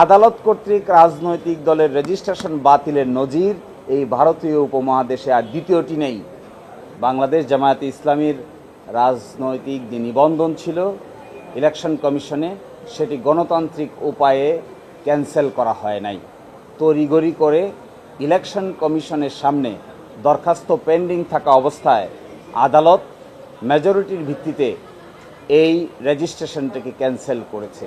আদালত কর্তৃক রাজনৈতিক দলের রেজিস্ট্রেশন বাতিলের নজির এই ভারতীয় উপমহাদেশে আর দ্বিতীয়টি নেই। বাংলাদেশ জামায়াতে ইসলামীর রাজনৈতিক যে নিবন্ধন ছিল ইলেকশন কমিশনে, সেটি গণতান্ত্রিক উপায়ে ক্যান্সেল করা হয় নাই। তড়িগড়ি করে ইলেকশন কমিশনের সামনে দরখাস্ত পেন্ডিং থাকা অবস্থায় আদালত মেজরিটির ভিত্তিতে এই রেজিস্ট্রেশনটিকে ক্যান্সেল করেছে।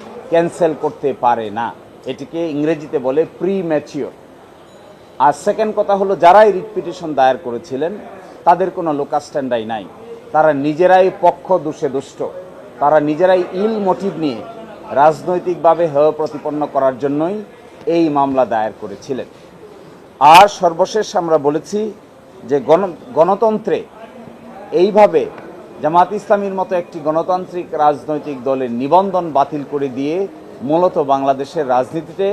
ক্যান্সেল করতে পারে না। এটিকে ইংরেজিতে বলে প্রি ম্যাচিওর আর সেকেন্ড কথা হলো, যারাই রিটপিটিশন দায়ের করেছিলেন, তাদের কোনো লোকাস্ট্যান্ডাই নাই। তারা নিজেরাই পক্ষ দোষে দুষ্ট। তারা নিজেরাই ইল মোটিভ নিয়ে রাজনৈতিকভাবে হেয় প্রতিপন্ন করার জন্যই এই মামলা দায়ের করেছিলেন। আর সর্বশেষ আমরা বলেছি যে গণ, গণতন্ত্রে এইভাবে জামাত ইসলামীর মতো একটি গণতান্ত্রিক রাজনৈতিক দলের নিবন্ধন বাতিল করে দিয়ে মূলত বাংলাদেশের রাজনীতিতে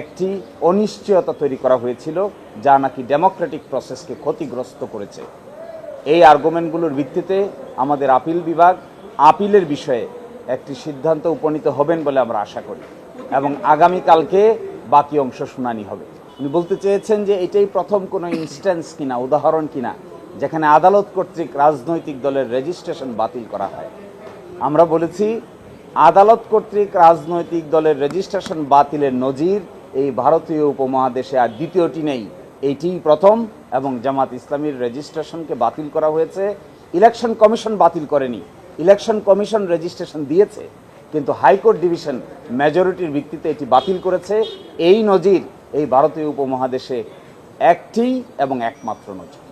একটি অনিশ্চয়তা তৈরি করা হয়েছিল, যা নাকি ডেমোক্রেটিক প্রসেসকে ক্ষতিগ্রস্ত করেছে। এই আর্গুমেন্টগুলোর ভিত্তিতে আমাদের আপিল বিভাগ আপিলের বিষয়ে একটি সিদ্ধান্ত উপনীত হবেন বলে আমরা আশা করি এবং আগামীকালকে বাকি অংশ শুনানি হবে। উনি বলতে চেয়েছেন যে এটাই প্রথম কোনো ইনস্ট্যান্স কিনা, উদাহরণ কিনা। যেখানে আদালত কর্তৃক রাজনৈতিক দলের রেজিস্ট্রেশন বাতিল করা হয়। আমরা বলেছি, আদালত কর্তৃক রাজনৈতিক দলের রেজিস্ট্রেশন বাতিলের নজির এই ভারতীয় উপমহাদেশে আর দ্বিতীয়টি নেই। এইটিই প্রথম এবং জামাত ইসলামীর রেজিস্ট্রেশনকে বাতিল করা হয়েছে। ইলেকশন কমিশন বাতিল করেনি। ইলেকশন কমিশন রেজিস্ট্রেশন দিয়েছে, কিন্তু হাইকোর্ট ডিভিশন মেজরিটির ভিত্তিতে এটি বাতিল করেছে। এই নজির এই ভারতীয় উপমহাদেশে একটি এবং একমাত্র নজির।